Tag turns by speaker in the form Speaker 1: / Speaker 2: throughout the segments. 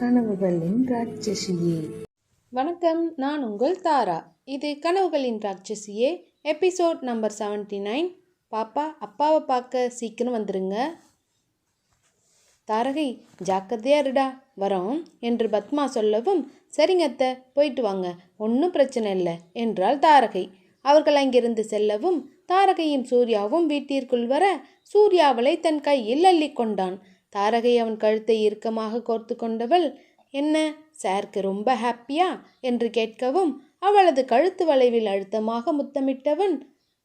Speaker 1: கனவுகளின் ராட்சசியே.
Speaker 2: வணக்கம் நான் உங்கள் தாரா. இது கனவுகளின் ராட்சசியே எபிசோட் நம்பர் 79 நைன். பாப்பா அப்பாவை பார்க்க சீக்கிரம் வந்துருங்க. தாரகை ஜாக்கிரதையா இருடா வரோம் என்று பத்மா சொல்லவும் சரிங்க அத்தை போயிட்டு வாங்க ஒன்றும் பிரச்சனை இல்லை என்றாள் தாரகை. அவர்கள் அங்கிருந்து செல்லவும் தாரகையும் சூர்யாவும் வீட்டிற்குள் வர சூர்யாவளை தன் கையில் அள்ளி கொண்டான். தாரகை அவன் கழுத்தை இறுக்கமாக கோர்த்து கொண்டவள் என்ன சாருக்கு ரொம்ப ஹாப்பியா? என்று கேட்கவும் அவளது கழுத்து வளைவில் அழுத்தமாக முத்தமிட்டவன்.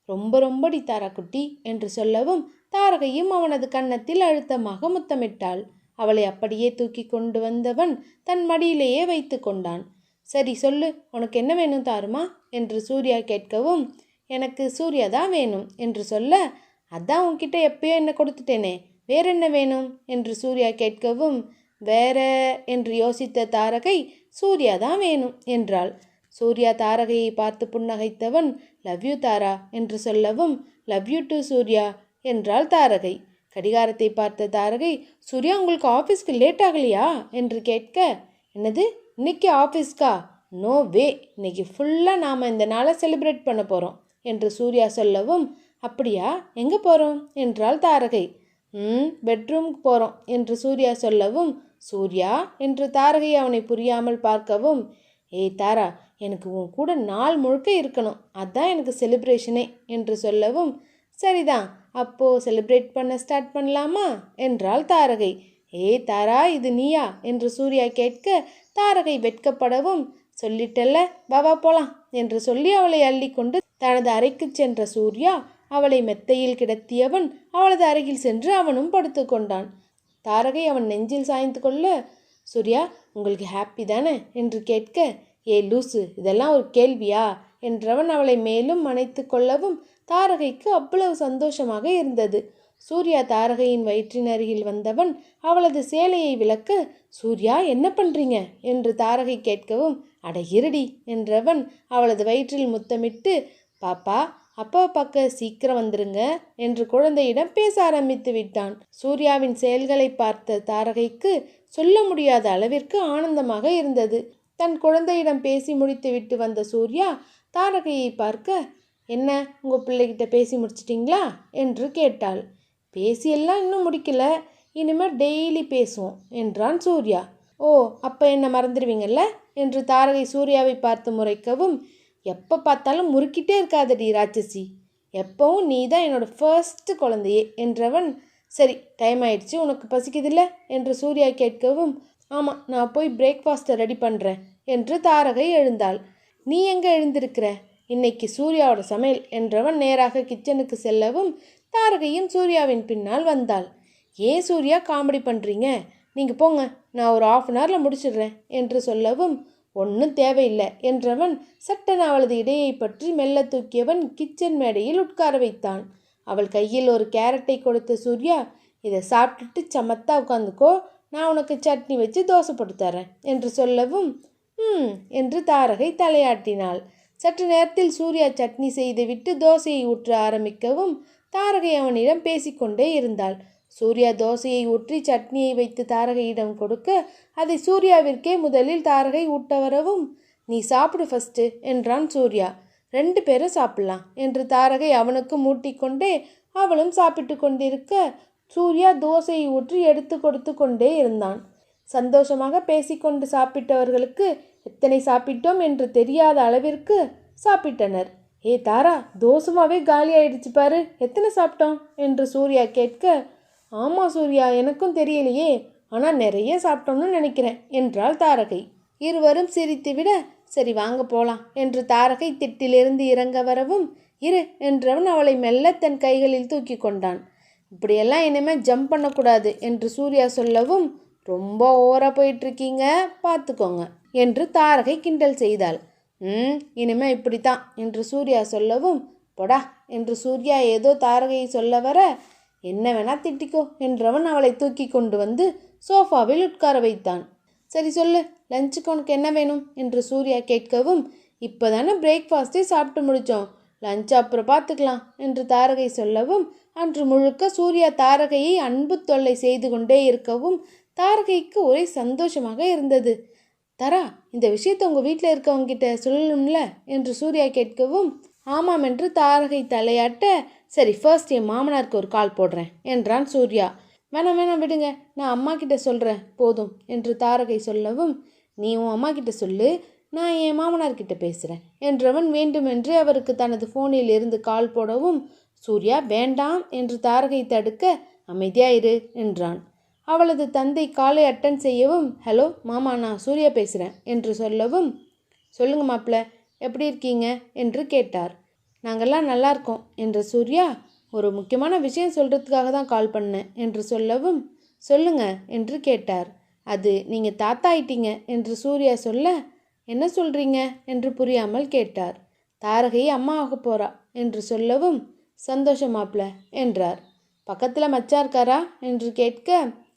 Speaker 2: ரொம்ப ரொம்படி தாராக்குட்டி என்று சொல்லவும் தாரகையும் அவனது கன்னத்தில் அழுத்தமாக முத்தமிட்டாள். அவளை அப்படியே தூக்கி கொண்டு வந்தவன் தன் மடியிலேயே வைத்து கொண்டான். சரி சொல்லு உனக்கு என்ன வேணும் தாருமா? என்று சூர்யா கேட்கவும் எனக்கு சூர்யா தான் வேணும் என்று சொல்ல அதான் உன்கிட்ட எப்பயோ என்ன கொடுத்துட்டேனே வேற என்ன வேணும்? என்று சூர்யா கேட்கவும் வேற என்று யோசித்த தாரகை சூர்யா தான் வேணும் என்றாள். சூர்யா தாரகையை பார்த்து புன்னகைத்தவன் லவ் யூ தாரா என்று சொல்லவும் லவ் யூ டு சூர்யா என்றாள் தாரகை. கடிகாரத்தை பார்த்த தாரகை சூர்யா உங்களுக்கு ஆஃபீஸ்க்கு லேட் ஆகலையா? என்று கேட்க என்னது? இன்னைக்கு ஆஃபீஸ்க்கா? நோ வே இன்னைக்கு ஃபுல்லாக நாம் இந்த நாளை செலிப்ரேட் பண்ண போகிறோம் என்று சூர்யா சொல்லவும் அப்படியா? எங்கே போகிறோம் என்றாள் தாரகை. ம் பெட்ரூம்க்கு போகிறோம் என்று சூர்யா சொல்லவும் சூர்யா என்று தாரகை அவனை புரியாமல் பார்க்கவும் ஏய் தாரா எனக்கு உன் கூட நாள் முழுக்க இருக்கணும். அதான் எனக்கு செலிப்ரேஷனே என்று சொல்லவும் சரிதான் அப்போது செலிப்ரேட் பண்ண ஸ்டார்ட் பண்ணலாமா? என்றாள் தாரகை. ஏய் தாரா இது நீயா? என்று சூர்யா கேட்க தாரகை வெட்கப்படவும் சொல்லிட்டல்ல பாபா போலாம் என்று சொல்லி அவளை அள்ளிக்கொண்டு தனது அறைக்கு சென்ற சூர்யா அவளை மெத்தையில் கிடத்தியவன் அவளது அருகில் சென்று அவனும் படுத்துக்கொண்டான் தாரகை அவன் நெஞ்சில் சாய்ந்து கொள்ள சூர்யா உங்களுக்கு ஹாப்பி தானே? என்று கேட்க ஏ லூசு இதெல்லாம் ஒரு கேள்வியா? என்றவன் அவளை மேலும் அணைத்து கொள்ளவும் தாரகைக்கு அவ்வளவு சந்தோஷமாக இருந்தது. சூர்யா தாரகையின் வயிற்றின் அருகில் வந்தவன் அவளது சேலையை விளக்க சூர்யா என்ன பண்றீங்க? என்று தாரகை கேட்கவும் அட இருடி என்றவன் அவளது வயிற்றில் முத்தமிட்டு பாப்பா அப்பா பார்க்க சீக்கிரம் வந்துருங்க என்று குழந்தையிடம் பேச ஆரம்பித்து விட்டான். சூர்யாவின் செயல்களை பார்த்த தாரகைக்கு சொல்ல முடியாத அளவிற்கு ஆனந்தமாக இருந்தது. தன் குழந்தையிடம் பேசி முடித்துவிட்டு வந்த சூர்யா தாரகையை பார்க்க என்ன உங்கள் பிள்ளைகிட்ட பேசி முடிச்சிட்டிங்களா? என்று கேட்டாள். பேசியெல்லாம் இன்னும் முடிக்கல. இனிமேல் டெய்லி பேசுவோம் என்றான் சூர்யா. ஓ அப்போ என்ன மறந்துடுவீங்கல்ல? என்று தாரகை சூர்யாவை பார்த்து முறைக்கவும் எப்போ பார்த்தாலும் முறுக்கிட்டே இருக்காதடி ராட்சசி. எப்பவும் நீ தான் என்னோட ஃபர்ஸ்ட் குழந்தையே என்றவன் சரி டைம் ஆயிடுச்சு உனக்கு பசிக்குதில்ல? என்று சூர்யா கேட்கவும் ஆமாம் நான் போய் பிரேக்ஃபாஸ்ட்டை ரெடி பண்ணுறேன் என்று தாரகை எழுந்தாள். நீ எங்கே எழுந்திருக்கிற? இன்னைக்கு சூர்யாவோட சமையல் என்றவன் நேராக கிச்சனுக்கு செல்லவும் தாரகையும் சூர்யாவின் பின்னால் வந்தாள். ஏன் சூர்யா காமெடி பண்ணுறீங்க நீங்கள் போங்க நான் ஒரு ஆஃப் அன் ஹவரில் முடிச்சிடுறேன் என்று சொல்லவும் ஒன்றும் தேவையில்லை என்றவன் சட்டன் அவளது இடையை பற்றி மெல்ல தூக்கியவன் கிச்சன் மேடையில் உட்கார வைத்தான். அவள் கையில் ஒரு கேரட்டை கொடுத்த சூர்யா இதை சாப்பிட்டுட்டு சமத்தா உட்காந்துக்கோ. நான் உனக்கு சட்னி வச்சு தோசை போட்டு தரேன் என்று சொல்லவும் ம் என்று தாரகை தலையாட்டினாள். சற்று நேரத்தில் சூர்யா சட்னி செய்துவிட்டு தோசையை ஊற்ற ஆரம்பிக்கவும் தாரகை அவனிடம் பேசிக்கொண்டே இருந்தாள். சூர்யா தோசையை ஊற்றி சட்னியை வைத்து தாரகையிடம் கொடுக்க அதை சூர்யாவிற்கே முதலில் தாரகை ஊட்ட வரவும் நீ சாப்பிடு ஃபஸ்ட்டு என்றான் சூர்யா. ரெண்டு பேரும் சாப்பிடலாம் என்று தாரகை அவனுக்கு மூட்டிக்கொண்டே அவளும் சாப்பிட்டு கொண்டிருக்க சூர்யா தோசையை ஊற்றி எடுத்து கொடுத்து கொண்டே இருந்தான். சந்தோஷமாக பேசிக்கொண்டு சாப்பிட்டவர்களுக்கு எத்தனை சாப்பிட்டோம் என்று தெரியாத அளவிற்கு சாப்பிட்டனர். ஏ தாரா தோசமாவே காலி ஆயிடுச்சு பாரு எத்தனை சாப்பிட்டோம்? என்று சூர்யா கேட்க ஆமாம் சூர்யா எனக்கும் தெரியலையே. ஆனால் நிறைய சாப்பிட்டோம்னு நினைக்கிறேன் என்றாள் தாரகை. இருவரும் சிரித்து விட சரி வாங்க போலாம் என்று தாரகை திட்டிலிருந்து இறங்க வரவும் இரு என்றவன் அவளை மெல்ல தன் கைகளில் தூக்கி கொண்டான். இப்படியெல்லாம் இனிமேல் ஜம்ப் பண்ணக்கூடாது என்று சூர்யா சொல்லவும் ரொம்ப ஓவராக போயிட்டுருக்கீங்க பார்த்துக்கோங்க என்று தாரகை கிண்டல் செய்தாள். ம் இனிமே இப்படித்தான் என்று சூர்யா சொல்லவும் பொடா என்று சூர்யா ஏதோ தாரகையை சொல்ல வர என்ன வேணா திட்டிக்கோ என்றவன் அவளை தூக்கி கொண்டு வந்து சோஃபாவில் உட்கார வைத்தான். சரி சொல்லு லஞ்சுக்கு உனக்கு என்ன வேணும்? என்று சூர்யா கேட்கவும் இப்போ தானே பிரேக்ஃபாஸ்ட்டே சாப்பிட்டு முடித்தோம் லஞ்ச் அப்புறம் பார்த்துக்கலாம் என்று தாரகை சொல்லவும் அன்று முழுக்க சூர்யா தாரகையை அன்பு தொல்லை செய்து கொண்டே இருக்கவும் தாரகைக்கு ஒரே சந்தோஷமாக இருந்தது. தரா இந்த விஷயத்தை உங்கள் வீட்டில் இருக்கவங்கிட்ட சொல்லணும்ல? என்று சூர்யா கேட்கவும் ஆமாம் என்று தாரகை தலையாட்ட சரி ஃபர்ஸ்ட் என் மாமனாருக்கு ஒரு கால் போடுறேன் என்றான் சூர்யா. வேணாம் வேணாம் விடுங்க நான் அம்மா கிட்ட சொல்கிறேன் போதும் என்று தாரகை சொல்லவும் நீ உன் அம்மா கிட்ட சொல்லு நான் என் மாமனார்கிட்ட பேசுகிறேன் என்றவன் வேண்டுமென்று அவருக்கு தனது ஃபோனில் இருந்து கால் போடவும் சூர்யா வேண்டாம் என்று தாரகை தடுக்க அமைதியாயிரு என்றான். அவளது தந்தை காலை அட்டன் செய்யவும் ஹலோ மாமா நான் சூர்யா பேசுகிறேன் என்று சொல்லவும் சொல்லுங்க மாப்பிள்ள எப்படி இருக்கீங்க? என்று கேட்டார். நாங்கள்லாம் நல்லாயிருக்கோம் என்ற சூர்யா ஒரு முக்கியமான விஷயம் சொல்கிறதுக்காக தான் கால் பண்ணேன் என்று சொல்லவும் சொல்லுங்க என்று கேட்டார். அது நீங்கள் தாத்தா ஆயிட்டீங்க என்று சூர்யா சொல்ல என்ன சொல்கிறீங்க என்று புரியாமல் கேட்டார். தாரகை அம்மா ஆக போகிறா என்று சொல்லவும் சந்தோஷம் என்றார். பக்கத்தில் மச்சா இருக்காரா? என்று கேட்க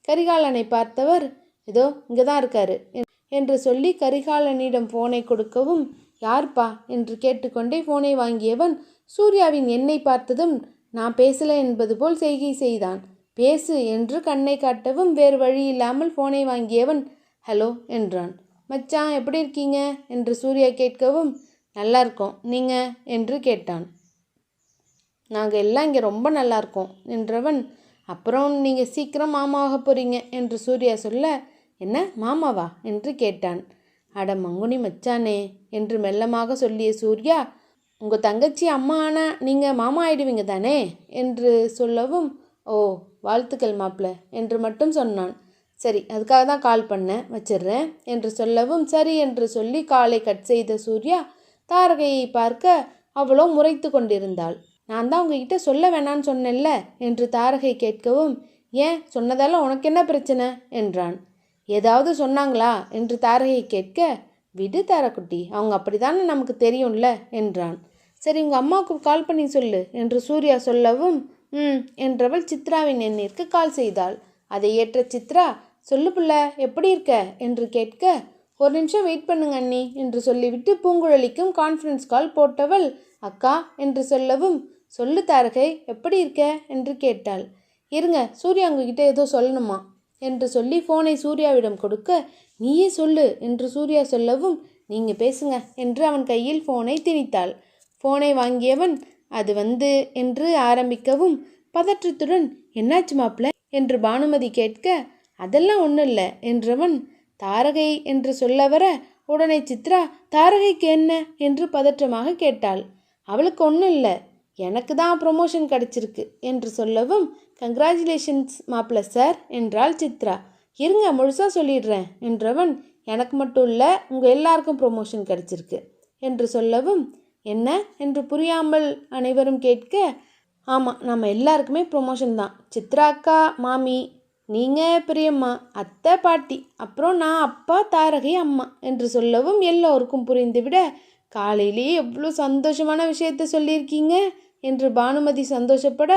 Speaker 2: கரிகாலனை பார்த்தவர் ஏதோ இங்கே தான் இருக்காரு என்- என்று சொல்லி கரிகாலனிடம் ஃபோனை கொடுக்கவும் யார்ப்பா? என்று கேட்டுக்கொண்டே ஃபோனை வாங்கியவன் சூர்யாவின் எண்ணை பார்த்ததும் நான் பேசல என்பது போல் செய்கை செய்தான். பேசு என்று கண்ணை காட்டவும் வேறு வழி இல்லாமல் ஃபோனை வாங்கியவன் ஹலோ என்றான். மச்சான் எப்படி இருக்கீங்க? என்று சூர்யா கேட்கவும் நல்லா இருக்கோம். நீங்கள் என்று கேட்டான். நாங்கள் எல்லாம் இங்கே ரொம்ப நல்லா இருக்கோம் என்றவன் அப்புறம் நீங்கள் சீக்கிரம் மாமாவாக போகிறீங்க என்று சூர்யா சொல்ல என்ன மாமாவா? என்று கேட்டான். அட மங்குனி மச்சானே என்று மெல்லமாக சொல்லிய சூர்யா உங்கள் தங்கச்சி அம்மா ஆனால் நீங்கள் மாமா ஆயிடுவீங்க தானே? என்று சொல்லவும் ஓ வாழ்த்துக்கள் மாப்பிள்ள என்று மட்டும் சொன்னான். சரி அதுக்காக தான் கால் பண்ணேன் வச்சிடுறேன் என்று சொல்லவும் சரி என்று சொல்லி காலை கட் செய்த சூர்யா தாரகையை பார்க்க அவளோ முறைத்து கொண்டிருந்தாள். நான் தான் உங்ககிட்ட சொல்ல வேணான்னு சொன்னேன்ல என்று தாரகை கேட்கவும் ஏன் சொன்னதால உனக்கு என்ன பிரச்சனை? என்றான். ஏதாவது சொன்னாங்களா? என்று தாரகை கேட்க விடு தாரக்குட்டி அவங்க அப்படிதானே நமக்கு தெரியும்ல என்றான். சரி உங்கள் அம்மாவுக்கு கால் பண்ணி சொல்லு என்று சூர்யா சொல்லவும் ம் என்றவள் சித்ராவின் எண்ணிற்கு கால் செய்தாள். அதை ஏற்ற சித்ரா சொல்லு புள்ள எப்படி இருக்க? என்று கேட்க ஒரு நிமிஷம் வெயிட் பண்ணுங்க அண்ணி என்று சொல்லிவிட்டு பூங்குழலிக்கும் கான்ஃபரன்ஸ் கால் போட்டவள் அக்கா என்று சொல்லவும் சொல்லு தாரகை எப்படி இருக்க? என்று கேட்டாள். இருங்க சூர்யா உங்ககிட்ட ஏதோ சொல்லணுமா? என்று சொல்லி ஃபோனை சூர்யாவிடம் கொடுக்க நீயே சொல்லு என்று சூர்யா சொல்லவும் நீங்க பேசுங்க என்று அவன் கையில் ஃபோனை திணித்தாள். ஃபோனை வாங்கியவன் அது வந்து என்று ஆரம்பிக்கவும் பதற்றத்துடன் என்னாச்சு மாப்பிள்ள என்று பானுமதி கேட்க அதெல்லாம் ஒன்றும் இல்லை என்றவன் தாரகை என்று சொல்ல வர உடனே சித்ரா தாரகைக்கு என்ன? என்று பதற்றமாக கேட்டாள். அவளுக்கு ஒன்றும் இல்லை எனக்கு தான் ப்ரொமோஷன் கிடைச்சிருக்கு என்று சொல்லவும் கங்க்ராச்சுலேஷன்ஸ் மாப்பிள்ள சார் என்றாள் சித்ரா. இருங்க முழுசாக சொல்லிடுறேன் என்றவன் எனக்கு மட்டும் இல்லை உங்கள் எல்லாருக்கும் ப்ரொமோஷன் கிடைச்சிருக்கு என்று சொல்லவும் என்ன என்று புரியாமல் அனைவரும் கேட்க ஆமாம் நம்ம எல்லாருக்குமே ப்ரொமோஷன் தான். சித்ரா அக்கா மாமி நீங்கள் பெரியம்மா அத்தை பாட்டி அப்புறம் நான் அப்பா தாரகை அம்மா என்று சொல்லவும் எல்லோருக்கும் புரிந்துவிட காலையிலேயே எவ்வளோ சந்தோஷமான விஷயத்த சொல்லியிருக்கீங்க என்று பானுமதி சந்தோஷப்பட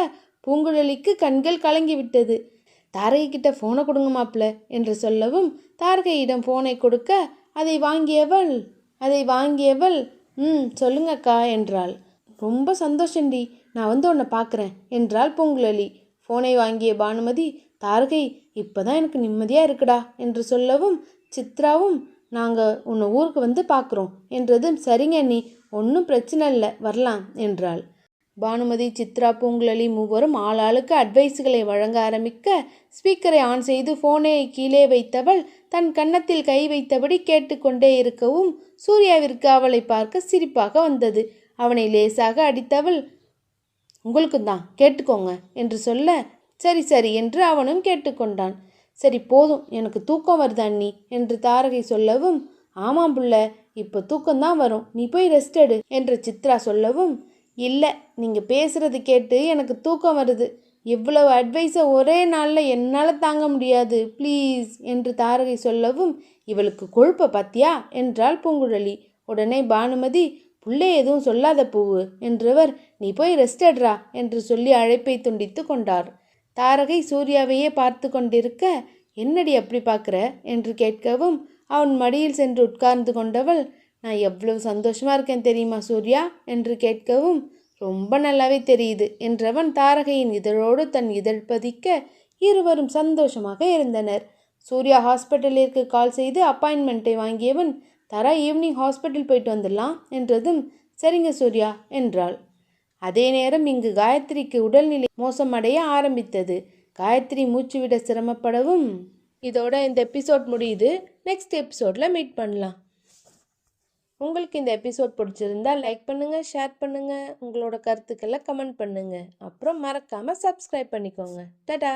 Speaker 2: பூங்குழலிக்கு கண்கள் கலங்கி விட்டது தாரகை கிட்ட ஃபோனை கொடுங்க மாப்ள என்று சொல்லவும் தாரகையிடம் ஃபோனை கொடுக்க அதை வாங்கியவள் அதை வாங்கியவள் ம் சொல்லுங்கக்கா என்றாள். ரொம்ப சந்தோஷண்டி நான் வந்து உன்னை பார்க்குறேன் என்றாள் பூங்குழலி. ஃபோனை வாங்கிய பானுமதி தாரகை இப்போதான் எனக்கு நிம்மதியாக இருக்குடா என்று சொல்லவும் சித்ராவும் நாங்கள் உன்னை ஊருக்கு வந்து பார்க்குறோம் என்றதும் சரிங்க நீ ஒன்றும் பிரச்சனை இல்லை வரலாம் என்றாள். பானுமதி சித்ரா பூங்குழலி மூவரும் ஆளாளுக்கு அட்வைஸுகளை வழங்க ஆரம்பிக்க ஸ்பீக்கரை ஆன் செய்து ஃபோனை கீழே வைத்தவள் தன் கன்னத்தில் கை வைத்தபடி கேட்டுக்கொண்டே இருக்கவும் சூர்யாவிற்கு அவளை பார்க்க சிரிப்பாக வந்தது. அவனை லேசாக அடித்தவள் உங்களுக்கும் தான் கேட்டுக்கோங்க என்று சொல்ல சரி சரி என்று அவனும் கேட்டுக்கொண்டான். சரி போதும் எனக்கு தூக்கம் வருது அண்ணி என்று தாரகை சொல்லவும் ஆமாம் புள்ள இப்போ தூக்கம்தான் வரும் நீ போய் ரெஸ்ட் எடு என்று சித்ரா சொல்லவும் இல்லை நீங்கள் பேசுகிறது கேட்டு எனக்கு தூக்கம் வருது. இவ்வளவு அட்வைஸை ஒரே நாளில் என்னால் தாங்க முடியாது. ப்ளீஸ் என்று தாரகை சொல்லவும் இவளுக்கு கொழுப்ப பத்தியா? என்றாள் பூங்குழலி. உடனே பானுமதி புள்ளே எதுவும் சொல்லாத பூவு. என்றவர் நீ போய் ரெஸ்ட் எடுறா என்று சொல்லி அழைப்பை துண்டித்து கொண்டார். தாரகை சூர்யாவையே பார்த்து கொண்டிருக்க என்னடி அப்படி பார்க்குற என்று கேட்கவும் அவன் மடியில் சென்று உட்கார்ந்து கொண்டவள் நான் எவ்வளவு சந்தோஷமாக இருக்கேன் தெரியுமா சூர்யா? என்று கேட்கவும் ரொம்ப நல்லாவே தெரியுது என்றவன் தாரகையின் இதழோடு தன் இதழ் பதிக்க இருவரும் சந்தோஷமாக இருந்தனர். சூர்யா ஹாஸ்பிட்டலிற்கு கால் செய்து அப்பாயின்மெண்ட்டை வாங்கியவன் தரா ஈவினிங் ஹாஸ்பிட்டல் போயிட்டு வந்துடலாம் என்றதும் சரிங்க சூர்யா என்றாள். அதே நேரம் இங்கு காயத்ரிக்கு உடல்நிலை மோசமடைய ஆரம்பித்தது. காயத்ரி மூச்சுவிட சிரமப்படவும் இதோட இந்த எபிசோட் முடியுது. நெக்ஸ்ட் எபிசோடில் மீட் பண்ணலாம். உங்களுக்கு இந்த எபிசோட் பிடிச்சிருந்தா லைக் பண்ணுங்கள் ஷேர் பண்ணுங்கள் உங்களோட கருத்துக்களை கமெண்ட் பண்ணுங்கள் அப்புறம் மறக்காமல் சப்ஸ்கிரைப் பண்ணிக்கோங்க. டடா!